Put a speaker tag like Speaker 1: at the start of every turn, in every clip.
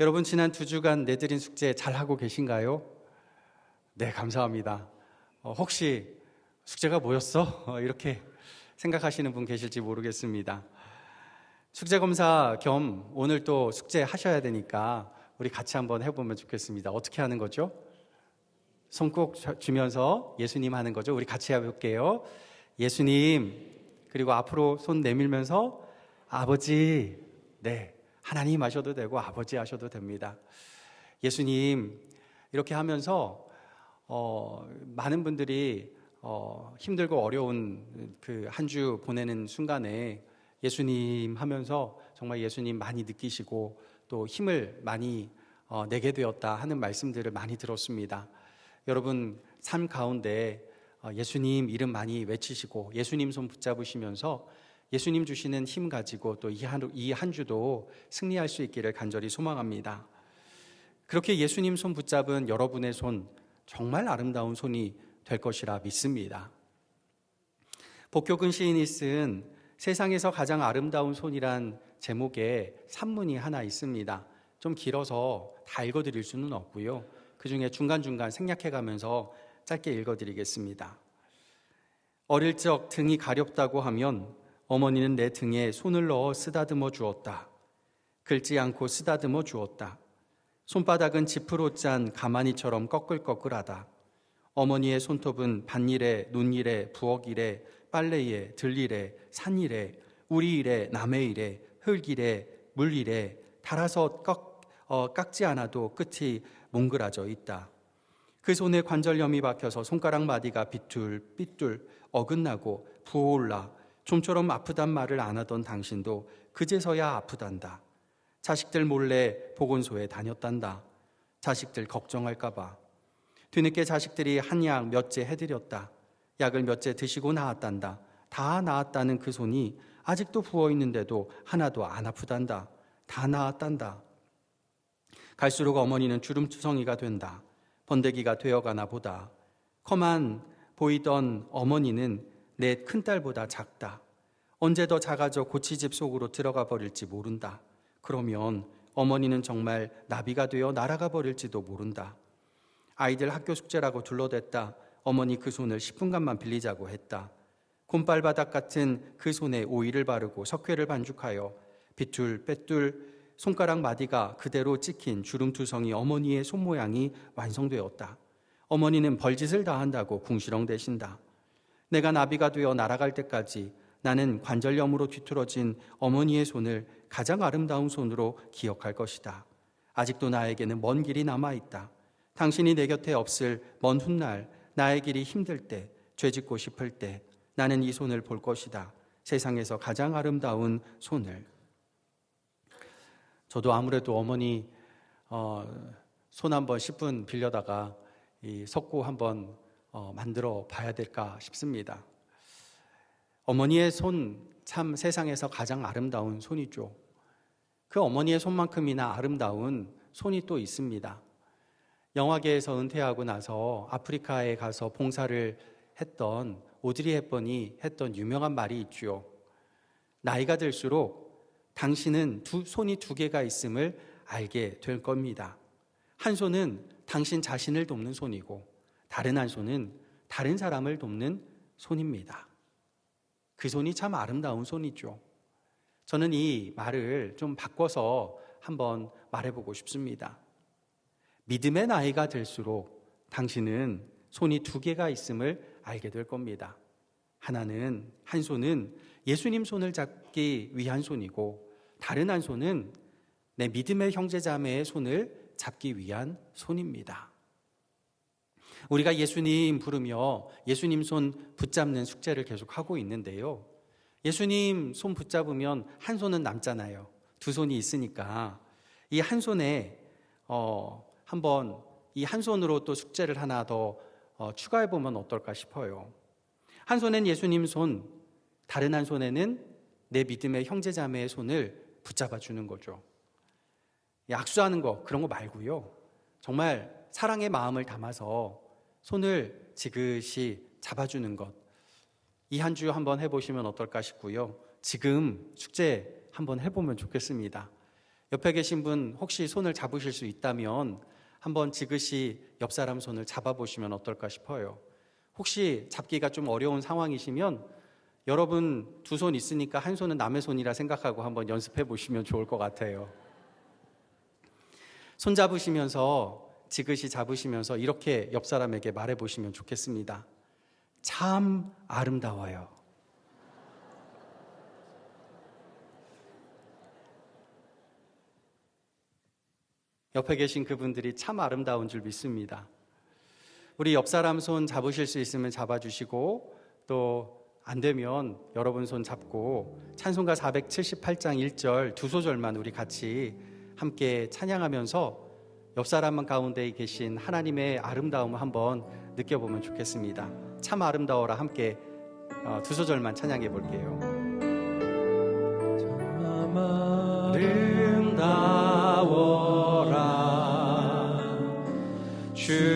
Speaker 1: 여러분 지난 두 주간 내드린 숙제 잘 하고 계신가요? 네, 감사합니다. 어, 혹시 숙제가 뭐였어? 어, 이렇게 생각하시는 분 계실지 모르겠습니다. 숙제 검사 겸 오늘 또 숙제 하셔야 되니까 우리 같이 한번 해보면 좋겠습니다. 어떻게 하는 거죠? 손꼭 주면서 예수님 하는 거죠. 우리 같이 해볼게요. 예수님, 그리고 앞으로 손 내밀면서 아버지, 네, 하나님 하셔도 되고 아버지 하셔도 됩니다. 예수님, 이렇게 하면서, 어, 많은 분들이 어, 힘들고 어려운 그 한 주 보내는 순간에 예수님 하면서 정말 예수님 많이 느끼시고 또 힘을 많이 어, 내게 되었다 하는 말씀들을 많이 들었습니다. 여러분 삶 가운데 어, 예수님 이름 많이 외치시고 예수님 손 붙잡으시면서 예수님 주시는 힘 가지고 또 이 한 주도 승리할 수 있기를 간절히 소망합니다. 그렇게 예수님 손 붙잡은 여러분의 손 정말 아름다운 손이 될 것이라 믿습니다. 복교근 시인이 쓴 세상에서 가장 아름다운 손이란 제목의 산문이 하나 있습니다. 좀 길어서 다 읽어드릴 수는 없고요. 그 중에 중간중간 생략해 가면서 짧게 읽어드리겠습니다. 어릴 적 등이 가렵다고 하면 어머니는 내 등에 손을 넣어 쓰다듬어 주었다. 긁지 않고 쓰다듬어 주었다. 손바닥은 지프로 짠 가마니처럼 꺼끌꺼끌하다. 어머니의 손톱은 밭일에, 논일에, 부엌일에, 빨래에, 들일에, 산일에, 우리 일에, 남의 일에, 흙일에, 물일에 달아서 꺾, 어, 깎지 않아도 끝이 뭉그라져 있다. 그 손에 관절염이 박혀서 손가락 마디가 비뚤, 삐뚤, 어긋나고 부어올라 좀처럼 아프단 말을 안 하던 당신도 그제서야 아프단다. 자식들 몰래 보건소에 다녔단다. 자식들 걱정할까봐. 뒤늦게 자식들이 한 약 몇 째 해드렸다. 약을 몇 째 드시고 나았단다. 다 나았다는 그 손이 아직도 부어 있는데도 하나도 안 아프단다. 다 나았단다. 갈수록 어머니는 주름투성이가 된다. 번데기가 되어가나 보다. 커만 보이던 어머니는 내 큰딸보다 작다. 언제 더 작아져 고치집 속으로 들어가 버릴지 모른다. 그러면 어머니는 정말 나비가 되어 날아가 버릴지도 모른다. 아이들 학교 숙제라고 둘러댔다. 어머니 그 손을 10분간만 빌리자고 했다. 곰발바닥 같은 그 손에 오일을 바르고 석회를 반죽하여 비툴 빼뚤 손가락 마디가 그대로 찍힌 주름투성이 어머니의 손모양이 완성되었다. 어머니는 벌짓을 다 한다고 궁시렁대신다. 내가 나비가 되어 날아갈 때까지 나는 관절염으로 뒤틀어진 어머니의 손을 가장 아름다운 손으로 기억할 것이다. 아직도 나에게는 먼 길이 남아 있다. 당신이 내 곁에 없을 먼 훗날 나의 길이 힘들 때, 죄짓고 싶을 때 나는 이 손을 볼 것이다. 세상에서 가장 아름다운 손을. 저도 아무래도 어머니 어, 손 한번 10분 빌려다가 이 석고 한번 어, 만들어 봐야 될까 싶습니다. 어머니의 손 참 세상에서 가장 아름다운 손이죠. 그 어머니의 손만큼이나 아름다운 손이 또 있습니다. 영화계에서 은퇴하고 나서 아프리카에 가서 봉사를 했던 오드리 헵번이 했던 유명한 말이 있죠. 나이가 들수록 당신은 두 손이 두 개가 있음을 알게 될 겁니다. 한 손은 당신 자신을 돕는 손이고 다른 한 손은 다른 사람을 돕는 손입니다. 그 손이 참 아름다운 손이죠. 저는 이 말을 좀 바꿔서 한번 말해보고 싶습니다. 믿음의 나이가 들수록 당신은 손이 두 개가 있음을 알게 될 겁니다. 하나는, 한 손은 예수님 손을 잡기 위한 손이고, 다른 한 손은 내 믿음의 형제자매의 손을 잡기 위한 손입니다. 우리가 예수님 부르며 예수님 손 붙잡는 숙제를 계속 하고 있는데요. 예수님 손 붙잡으면 한 손은 남잖아요. 두 손이 있으니까 이 한 손에 어, 한번 이 한 손으로 또 숙제를 하나 더 어, 추가해 보면 어떨까 싶어요. 한 손엔 예수님 손, 다른 한 손에는 내 믿음의 형제자매의 손을 붙잡아 주는 거죠. 약수하는 거 그런 거 말고요. 정말 사랑의 마음을 담아서 손을 지그시 잡아주는 것. 이 한 주 한번 해보시면 어떨까 싶고요. 지금 숙제 한번 해보면 좋겠습니다. 옆에 계신 분 혹시 손을 잡으실 수 있다면 한번 지그시 옆 사람 손을 잡아보시면 어떨까 싶어요. 혹시 잡기가 좀 어려운 상황이시면 여러분 두 손 있으니까 한 손은 남의 손이라 생각하고 한번 연습해 보시면 좋을 것 같아요. 손 잡으시면서 지그시 잡으시면서 이렇게 옆 사람에게 말해 보시면 좋겠습니다. 참 아름다워요. 옆에 계신 그분들이 참 아름다운 줄 믿습니다. 우리 옆 사람 손 잡으실 수 있으면 잡아주시고 또 안 되면 여러분 손 잡고 찬송가 478장 1절 두 소절만 우리 같이 함께 찬양하면서 옆 사람 가운데 계신 하나님의 아름다움을 한번 느껴보면 좋겠습니다. 참 아름다워라 함께 어, 두 소절만 찬양해 볼게요. 참 아름다워라 주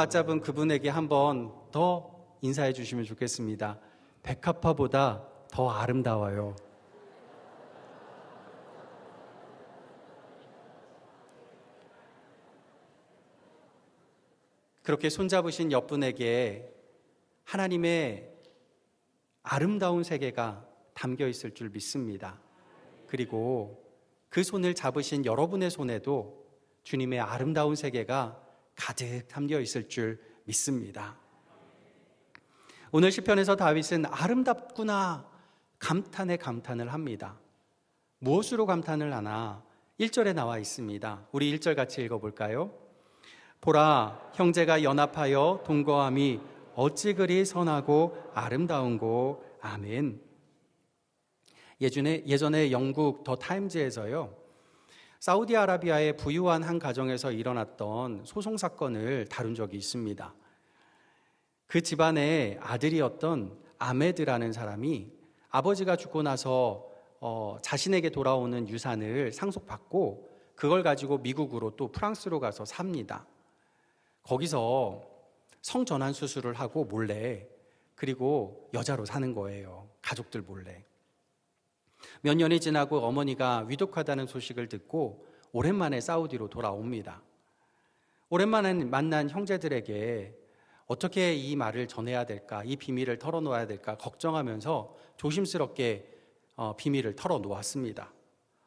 Speaker 1: 맞잡은 그분에게 한번 더 인사해 주시면 좋겠습니다. 백합화보다 더 아름다워요. 그렇게 손잡으신 옆분에게 하나님의 아름다운 세계가 담겨 있을 줄 믿습니다. 그리고 그 손을 잡으신 여러분의 손에도 주님의 아름다운 세계가 가득 담겨 있을 줄 믿습니다. 오늘 시편에서 다윗은 아름답구나 감탄에 감탄을 합니다. 무엇으로 감탄을 하나? 1절에 나와 있습니다. 우리 1절 같이 읽어 볼까요? 보라 형제가 연합하여 동거함이 어찌 그리 선하고 아름다운고 아멘. 예전에 예전에 영국 더 타임즈에서요. 사우디아라비아의 부유한 한 가정에서 일어났던 소송 사건을 다룬 적이 있습니다. 그 집안의 아들이었던 아메드라는 사람이 아버지가 죽고 나서 어, 자신에게 돌아오는 유산을 상속받고 그걸 가지고 미국으로 또 프랑스로 가서 삽니다. 거기서 성전환 수술을 하고 몰래 그리고 여자로 사는 거예요. 가족들 몰래. 몇 년이 지나고 어머니가 위독하다는 소식을 듣고 오랜만에 사우디로 돌아옵니다. 오랜만에 만난 형제들에게 어떻게 이 말을 전해야 될까, 이 비밀을 털어놓아야 될까 걱정하면서 조심스럽게 어, 비밀을 털어놓았습니다.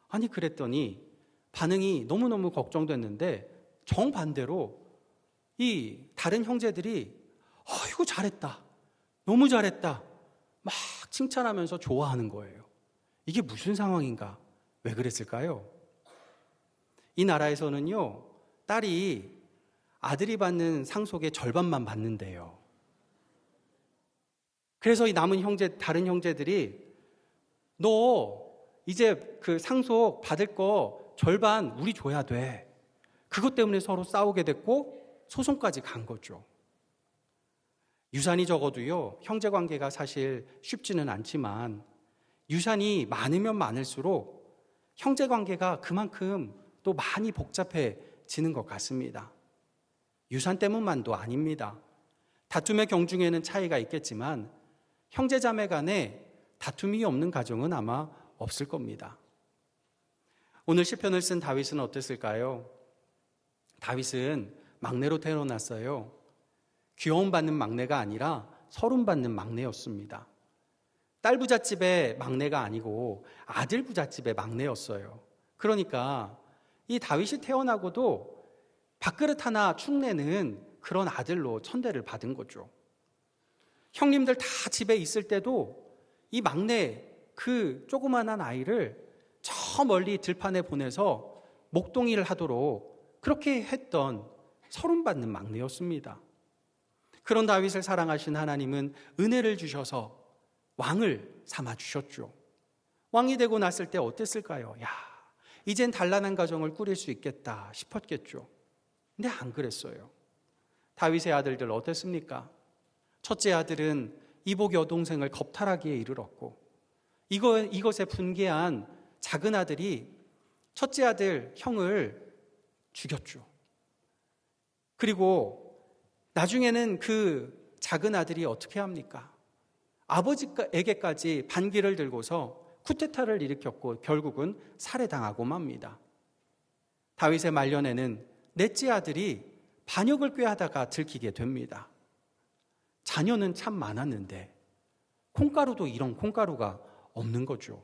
Speaker 1: 아니, 그랬더니 반응이 너무너무 걱정됐는데 정반대로 이 다른 형제들이 아이고 잘했다. 너무 잘했다. 막 칭찬하면서 좋아하는 거예요. 이게 무슨 상황인가? 왜 그랬을까요? 이 나라에서는요, 딸이 아들이 받는 상속의 절반만 받는데요. 그래서 이 남은 형제, 다른 형제들이 너 이제 그 상속 받을 거 절반 우리 줘야 돼. 그것 때문에 서로 싸우게 됐고 소송까지 간 거죠. 유산이 적어도요, 형제 관계가 사실 쉽지는 않지만 유산이 많으면 많을수록 형제 관계가 그만큼 또 많이 복잡해지는 것 같습니다. 유산 때문만도 아닙니다. 다툼의 경중에는 차이가 있겠지만 형제 자매 간에 다툼이 없는 가정은 아마 없을 겁니다. 오늘 시편을 쓴 다윗은 어땠을까요? 다윗은 막내로 태어났어요. 귀여움 받는 막내가 아니라 서름 받는 막내였습니다. 딸 부잣집의 막내가 아니고 아들 부잣집의 막내였어요. 그러니까 이 다윗이 태어나고도 밥그릇 하나 축내는 그런 아들로 천대를 받은 거죠. 형님들 다 집에 있을 때도 이 막내 그 조그만한 아이를 저 멀리 들판에 보내서 목동이를 하도록 그렇게 했던 서름 받는 막내였습니다. 그런 다윗을 사랑하신 하나님은 은혜를 주셔서 왕을 삼아 주셨죠. 왕이 되고 났을 때 어땠을까요? 야, 이젠 단란한 가정을 꾸릴 수 있겠다 싶었겠죠. 근데 안 그랬어요. 다윗의 아들들 어땠습니까? 첫째 아들은 이복 여동생을 겁탈하기에 이르렀고 이거, 이것에 분개한 작은 아들이 첫째 아들 형을 죽였죠. 그리고 나중에는 그 작은 아들이 어떻게 합니까? 아버지에게까지 반기를 들고서 쿠데타를 일으켰고 결국은 살해당하고 맙니다. 다윗의 말년에는 넷째 아들이 반역을 꾀하다가 들키게 됩니다. 자녀는 참 많았는데 콩가루도 이런 콩가루가 없는 거죠.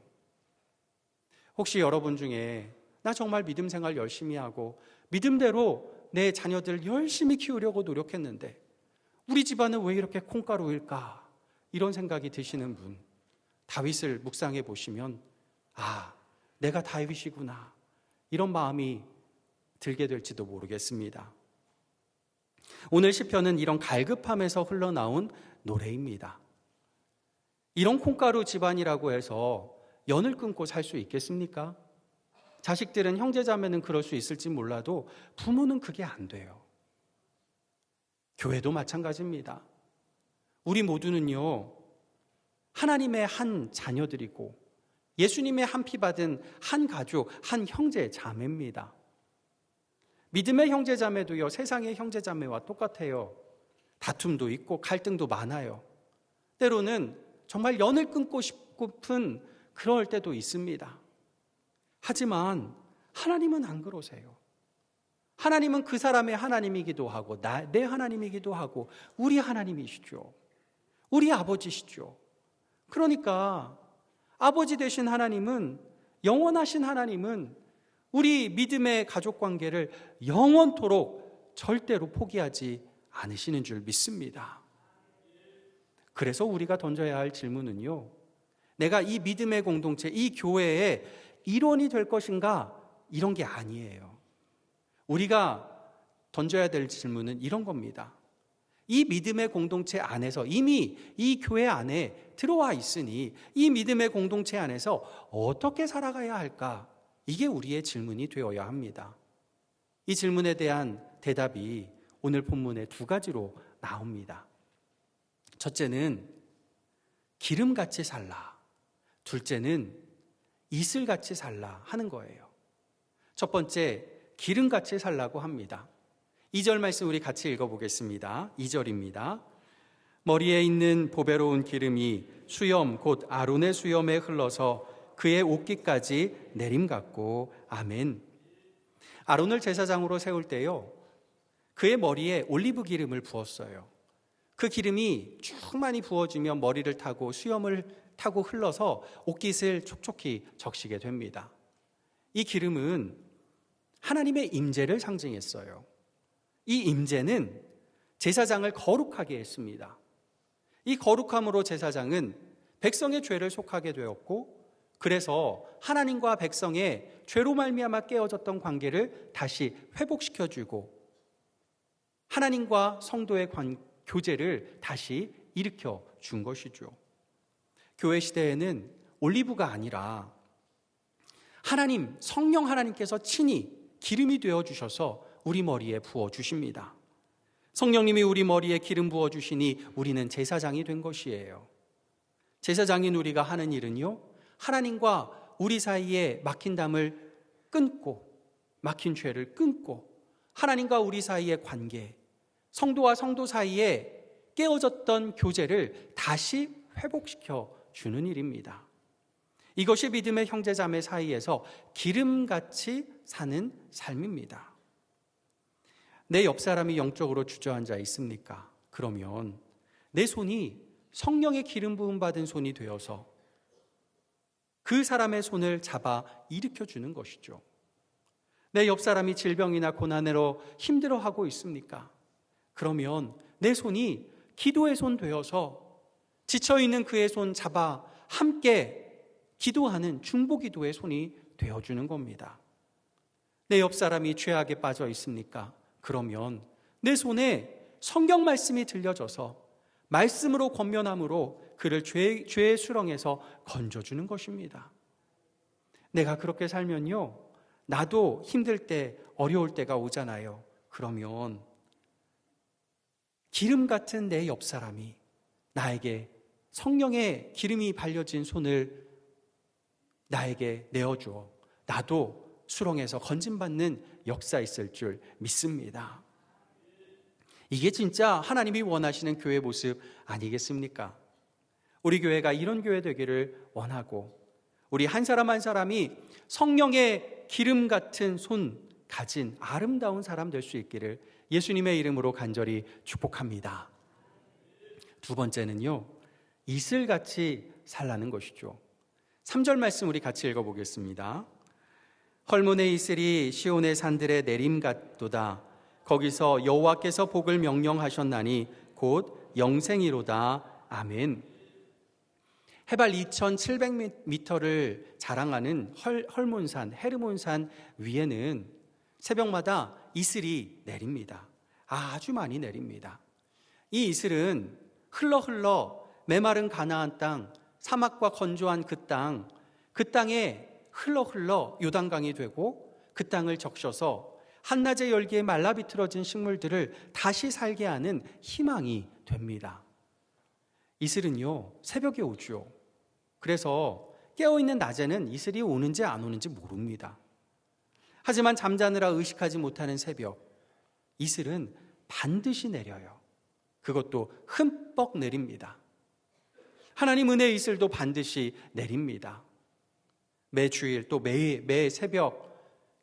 Speaker 1: 혹시 여러분 중에 나 정말 믿음 생활 열심히 하고 믿음대로 내 자녀들 열심히 키우려고 노력했는데 우리 집안은 왜 이렇게 콩가루일까? 이런 생각이 드시는 분 다윗을 묵상해 보시면 아, 내가 다윗이구나. 이런 마음이 들게 될지도 모르겠습니다. 오늘 시편은 이런 갈급함에서 흘러나온 노래입니다. 이런 콩가루 집안이라고 해서 연을 끊고 살 수 있겠습니까? 자식들은 형제자매는 그럴 수 있을지 몰라도 부모는 그게 안 돼요. 교회도 마찬가지입니다. 우리 모두는요, 하나님의 한 자녀들이고 예수님의 한 피 받은 한 가족, 한 형제 자매입니다. 믿음의 형제 자매도요, 세상의 형제 자매와 똑같아요. 다툼도 있고 갈등도 많아요. 때로는 정말 연을 끊고 싶은 그럴 때도 있습니다. 하지만 하나님은 안 그러세요. 하나님은 그 사람의 하나님이기도 하고, 나, 내 하나님이기도 하고, 우리 하나님이시죠. 우리 아버지시죠. 그러니까 아버지 되신 하나님은, 영원하신 하나님은 우리 믿음의 가족 관계를 영원토록 절대로 포기하지 않으시는 줄 믿습니다. 그래서 우리가 던져야 할 질문은요. 내가 이 믿음의 공동체, 이 교회의 일원이 될 것인가? 이런 게 아니에요. 우리가 던져야 될 질문은 이런 겁니다. 이 믿음의 공동체 안에서 이미 이 교회 안에 들어와 있으니 이 믿음의 공동체 안에서 어떻게 살아가야 할까? 이게 우리의 질문이 되어야 합니다. 이 질문에 대한 대답이 오늘 본문에 두 가지로 나옵니다. 첫째는 기름같이 살라. 둘째는 이슬같이 살라 하는 거예요. 첫 번째, 기름같이 살라고 합니다. 2절 말씀 우리 같이 읽어보겠습니다. 2절입니다. 머리에 있는 보배로운 기름이 수염 곧 아론의 수염에 흘러서 그의 옷깃까지 내림 같고 아멘. 아론을 제사장으로 세울 때요. 그의 머리에 올리브 기름을 부었어요. 그 기름이 쭉 많이 부어지면 머리를 타고 수염을 타고 흘러서 옷깃을 촉촉히 적시게 됩니다. 이 기름은 하나님의 임재를 상징했어요. 이 임재는 제사장을 거룩하게 했습니다. 이 거룩함으로 제사장은 백성의 죄를 속하게 되었고 그래서 하나님과 백성의 죄로 말미암아 깨어졌던 관계를 다시 회복시켜 주고 하나님과 성도의 관, 교제를 다시 일으켜 준 것이죠. 교회 시대에는 올리브가 아니라 하나님, 성령 하나님께서 친히 기름이 되어 주셔서 우리 머리에 부어 주십니다. 성령님이 우리 머리에 기름 부어 주시니 우리는 제사장이 된 것이에요. 제사장인 우리가 하는 일은요, 하나님과 우리 사이에 막힌 담을 끊고, 막힌 죄를 끊고, 하나님과 우리 사이의 관계, 성도와 성도 사이에 깨어졌던 교제를 다시 회복시켜 주는 일입니다. 이것이 믿음의 형제자매 사이에서 기름같이 사는 삶입니다. 내 옆 사람이 영적으로 주저앉아 있습니까? 그러면 내 손이 성령의 기름 부음 받은 손이 되어서 그 사람의 손을 잡아 일으켜 주는 것이죠. 내 옆 사람이 질병이나 고난으로 힘들어하고 있습니까? 그러면 내 손이 기도의 손 되어서 지쳐 있는 그의 손 잡아 함께 기도하는 중보 기도의 손이 되어 주는 겁니다. 내 옆 사람이 죄악에 빠져 있습니까? 그러면 내 손에 성경 말씀이 들려져서 말씀으로 권면함으로 그를 죄, 죄의 수렁에서 건져주는 것입니다. 내가 그렇게 살면요. 나도 힘들 때, 어려울 때가 오잖아요. 그러면 기름 같은 내 옆 사람이 나에게 성령의 기름이 발려진 손을 나에게 내어주어 나도 수렁에서 건진받는 역사 있을 줄 믿습니다. 이게 진짜 하나님이 원하시는 교회 모습 아니겠습니까? 우리 교회가 이런 교회 되기를 원하고 우리 한 사람 한 사람이 성령의 기름 같은 손 가진 아름다운 사람 될 수 있기를 예수님의 이름으로 간절히 축복합니다. 두 번째는요, 이슬같이 살라는 것이죠. 3절 말씀 우리 같이 읽어보겠습니다. 헐몬의 이슬이 시온의 산들의 내림 같도다. 거기서 여호와께서 복을 명령하셨나니 곧 영생이로다. 아멘. 해발 2,700m를 자랑하는 헐, 헐몬산, 헤르몬산 위에는 새벽마다 이슬이 내립니다. 아주 많이 내립니다. 이 이슬은 흘러 흘러 메마른 가나안 땅, 사막과 건조한 그 땅, 그 땅에 흘러 흘러 요단강이 되고 그 땅을 적셔서 한낮의 열기에 말라 비틀어진 식물들을 다시 살게 하는 희망이 됩니다. 이슬은요, 새벽에 오죠. 그래서 깨어있는 낮에는 이슬이 오는지 안 오는지 모릅니다. 하지만 잠자느라 의식하지 못하는 새벽, 이슬은 반드시 내려요. 그것도 흠뻑 내립니다. 하나님 은혜의 이슬도 반드시 내립니다. 매 주일 또 매, 매 새벽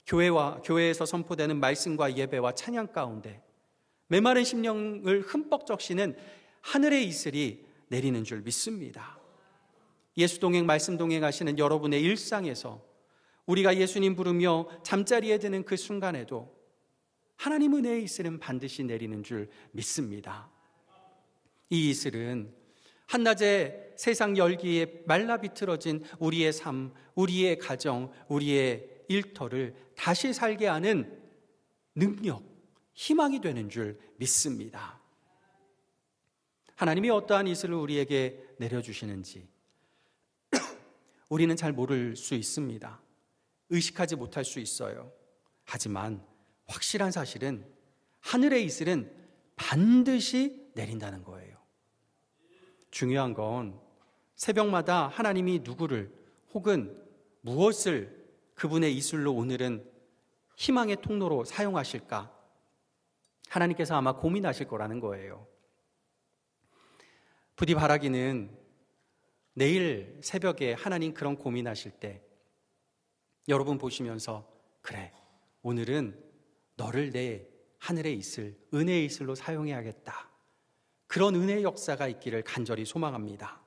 Speaker 1: 교회와 교회에서 선포되는 말씀과 예배와 찬양 가운데 메마른 심령을 흠뻑 적시는 하늘의 이슬이 내리는 줄 믿습니다. 예수 동행 말씀 동행하시는 여러분의 일상에서 우리가 예수님 부르며 잠자리에 드는 그 순간에도 하나님 은혜의 이슬은 반드시 내리는 줄 믿습니다. 이 이슬은 한낮에 세상 열기에 말라 비틀어진 우리의 삶, 우리의 가정, 우리의 일터를 다시 살게 하는 능력, 희망이 되는 줄 믿습니다. 하나님이 어떠한 이슬을 우리에게 내려주시는지 우리는 잘 모를 수 있습니다. 의식하지 못할 수 있어요. 하지만 확실한 사실은 하늘의 이슬은 반드시 내린다는 거예요. 중요한 건 새벽마다 하나님이 누구를 혹은 무엇을 그분의 이슬로 오늘은 희망의 통로로 사용하실까? 하나님께서 아마 고민하실 거라는 거예요. 부디 바라기는 내일 새벽에 하나님 그런 고민하실 때 여러분 보시면서 그래 오늘은 너를 내 하늘에 있을 은혜의 이슬로 사용해야겠다. 그런 은혜의 역사가 있기를 간절히 소망합니다.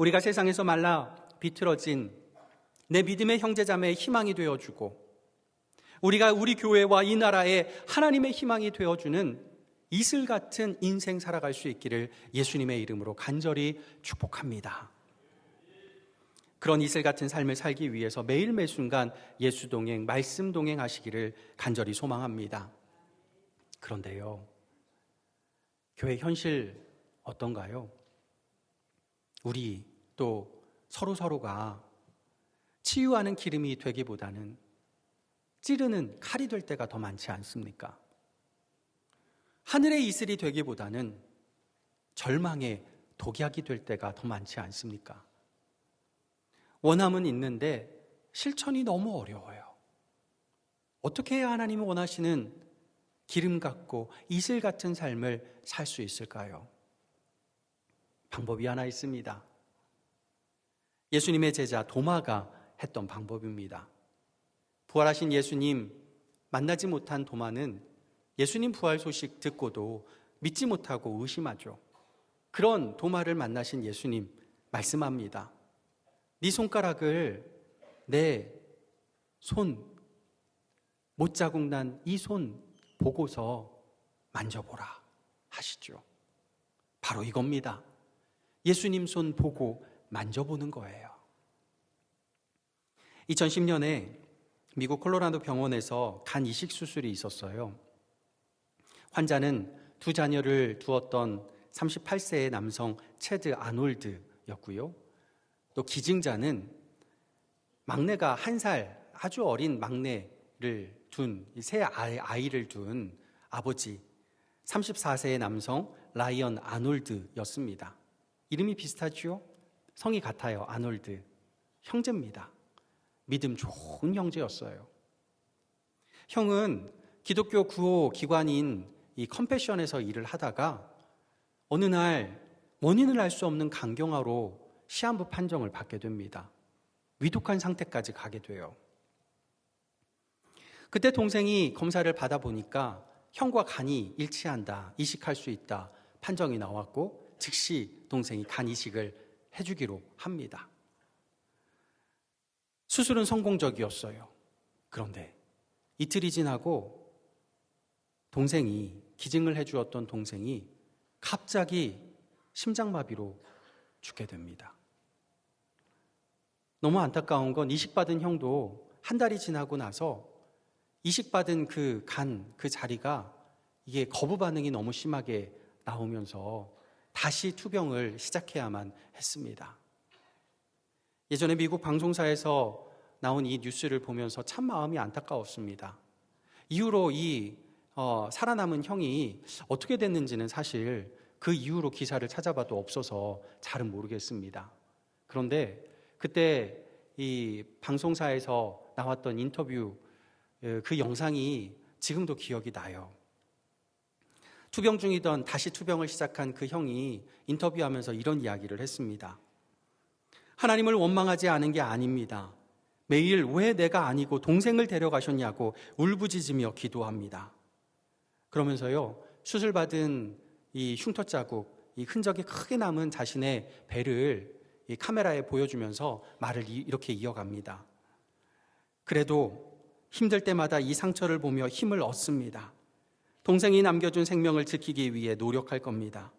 Speaker 1: 우리가 세상에서 말라 비틀어진 내 믿음의 형제자매의 희망이 되어주고 우리가 우리 교회와 이 나라에 하나님의 희망이 되어주는 이슬 같은 인생 살아갈 수 있기를 예수님의 이름으로 간절히 축복합니다. 그런 이슬 같은 삶을 살기 위해서 매일 매 순간 예수 동행, 말씀 동행 하시기를 간절히 소망합니다. 그런데요, 교회 현실 어떤가요? 우리 또 서로 서로가 치유하는 기름이 되기보다는 찌르는 칼이 될 때가 더 많지 않습니까? 하늘의 이슬이 되기보다는 절망의 독약이 될 때가 더 많지 않습니까? 원함은 있는데 실천이 너무 어려워요. 어떻게 해야 하나님이 원하시는 기름 같고 이슬 같은 삶을 살 수 있을까요? 방법이 하나 있습니다. 예수님의 제자 도마가 했던 방법입니다. 부활하신 예수님 만나지 못한 도마는 예수님 부활 소식 듣고도 믿지 못하고 의심하죠. 그런 도마를 만나신 예수님 말씀합니다. 네 손가락을 내 손, 못 자국 난 이 손 보고서 만져보라 하시죠. 바로 이겁니다. 예수님 손 보고 만져보는 거예요. 2010년에 미국 콜로라도 병원에서 간 이식 수술이 있었어요. 환자는 두 자녀를 두었던 38세의 남성 체드 아놀드였고요. 또 기증자는 막내가 한 살 아주 어린 막내를 둔새 아이를 둔 아버지 34세의 남성 라이언 아놀드였습니다. 이름이 비슷하지요? 성이 같아요. 아놀드. 형제입니다. 믿음 좋은 형제였어요. 형은 기독교 구호 기관인 이 컴패션에서 일을 하다가 어느 날 원인을 알 수 없는 강경화로 시한부 판정을 받게 됩니다. 위독한 상태까지 가게 돼요. 그때 동생이 검사를 받아보니까 형과 간이 일치한다, 이식할 수 있다 판정이 나왔고 즉시 동생이 간 이식을 해주기로 합니다. 수술은 성공적이었어요. 그런데 이틀이 지나고 동생이 기증을 해주었던 동생이 갑자기 심장마비로 죽게 됩니다. 너무 안타까운 건 이식받은 형도 한 달이 지나고 나서 이식받은 그 간, 그 자리가 이게 거부 반응이 너무 심하게 나오면서 다시 투병을 시작해야만 했습니다. 예전에 미국 방송사에서 나온 이 뉴스를 보면서 참 마음이 안타까웠습니다. 이후로 이 어, 살아남은 형이 어떻게 됐는지는 사실 그 이후로 기사를 찾아봐도 없어서 잘은 모르겠습니다. 그런데 그때 이 방송사에서 나왔던 인터뷰 그 영상이 지금도 기억이 나요. 투병 중이던 다시 투병을 시작한 그 형이 인터뷰하면서 이런 이야기를 했습니다. 하나님을 원망하지 않은 게 아닙니다. 매일 왜 내가 아니고 동생을 데려가셨냐고 울부짖으며 기도합니다. 그러면서요, 수술받은 이 흉터 자국, 이 흔적이 크게 남은 자신의 배를 이 카메라에 보여주면서 말을 이렇게 이어갑니다. 그래도 힘들 때마다 이 상처를 보며 힘을 얻습니다. 동생이 남겨준 생명을 지키기 위해 노력할 겁니다.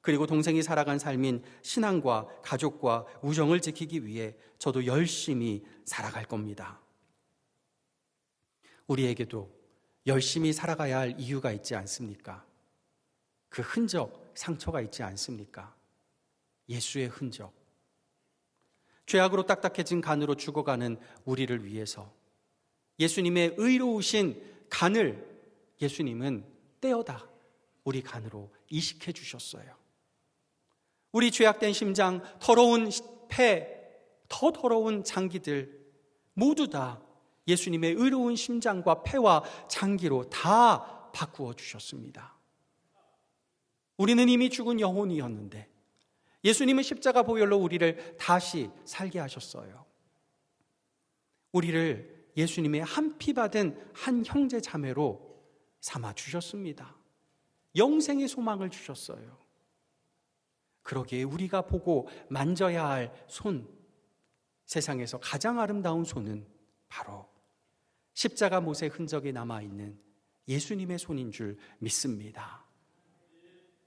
Speaker 1: 그리고 동생이 살아간 삶인 신앙과 가족과 우정을 지키기 위해 저도 열심히 살아갈 겁니다. 우리에게도 열심히 살아가야 할 이유가 있지 않습니까? 그 흔적, 상처가 있지 않습니까? 예수의 흔적. 죄악으로 딱딱해진 간으로 죽어가는 우리를 위해서 예수님의 의로우신 간을 예수님은 떼어다 우리 간으로 이식해 주셨어요. 우리 죄악된 심장, 더러운 폐, 더 더러운 장기들 모두 다 예수님의 의로운 심장과 폐와 장기로 다 바꾸어 주셨습니다. 우리는 이미 죽은 영혼이었는데 예수님은 십자가 보혈로 우리를 다시 살게 하셨어요. 우리를 예수님의 한 피 받은 한 형제 자매로 삼아 주셨습니다. 영생의 소망을 주셨어요. 그러기에 우리가 보고 만져야 할 손, 세상에서 가장 아름다운 손은 바로 십자가 못의 흔적이 남아있는 예수님의 손인 줄 믿습니다.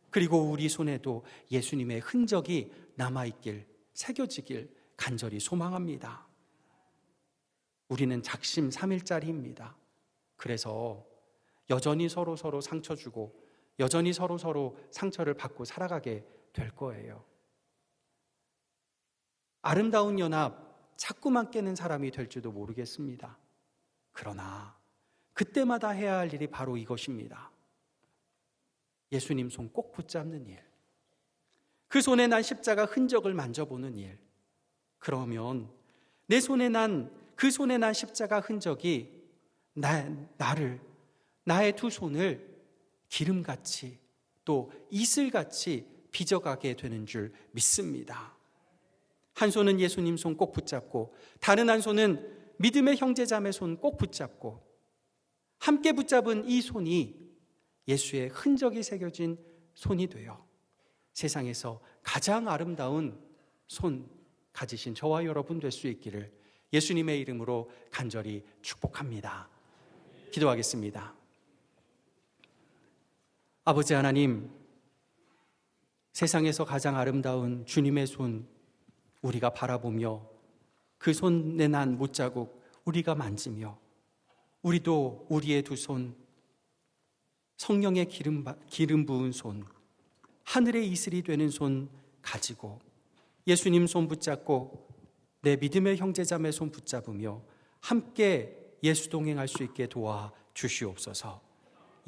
Speaker 1: 그리고 우리 손에도 예수님의 흔적이 남아있길, 새겨지길 간절히 소망합니다. 우리는 작심 3일짜리입니다. 그래서 여전히 서로 서로 상처 주고 여전히 서로 서로 상처를 받고 살아가게 될 거예요. 아름다운 연합 자꾸만 깨는 사람이 될지도 모르겠습니다. 그러나 그때마다 해야 할 일이 바로 이것입니다. 예수님 손 꼭 붙잡는 일. 그 손에 난 십자가 흔적을 만져보는 일. 그러면 내 손에 난, 그 손에 난 십자가 흔적이 나, 나를, 나의 두 손을 기름같이 또 이슬같이 빚어가게 되는 줄 믿습니다. 한 손은 예수님 손 꼭 붙잡고, 다른 한 손은 믿음의 형제자매 손 꼭 붙잡고, 함께 붙잡은 이 손이 예수의 흔적이 새겨진 손이 되어 세상에서 가장 아름다운 손 가지신 저와 여러분 될 수 있기를 예수님의 이름으로 간절히 축복합니다. 기도하겠습니다. 아버지 하나님, 세상에서 가장 아름다운 주님의 손 우리가 바라보며 그 손에 난 못자국 우리가 만지며 우리도 우리의 두 손 성령의 기름, 기름 부은 손, 하늘의 이슬이 되는 손 가지고 예수님 손 붙잡고 내 믿음의 형제자매 손 붙잡으며 함께 예수 동행할 수 있게 도와 주시옵소서.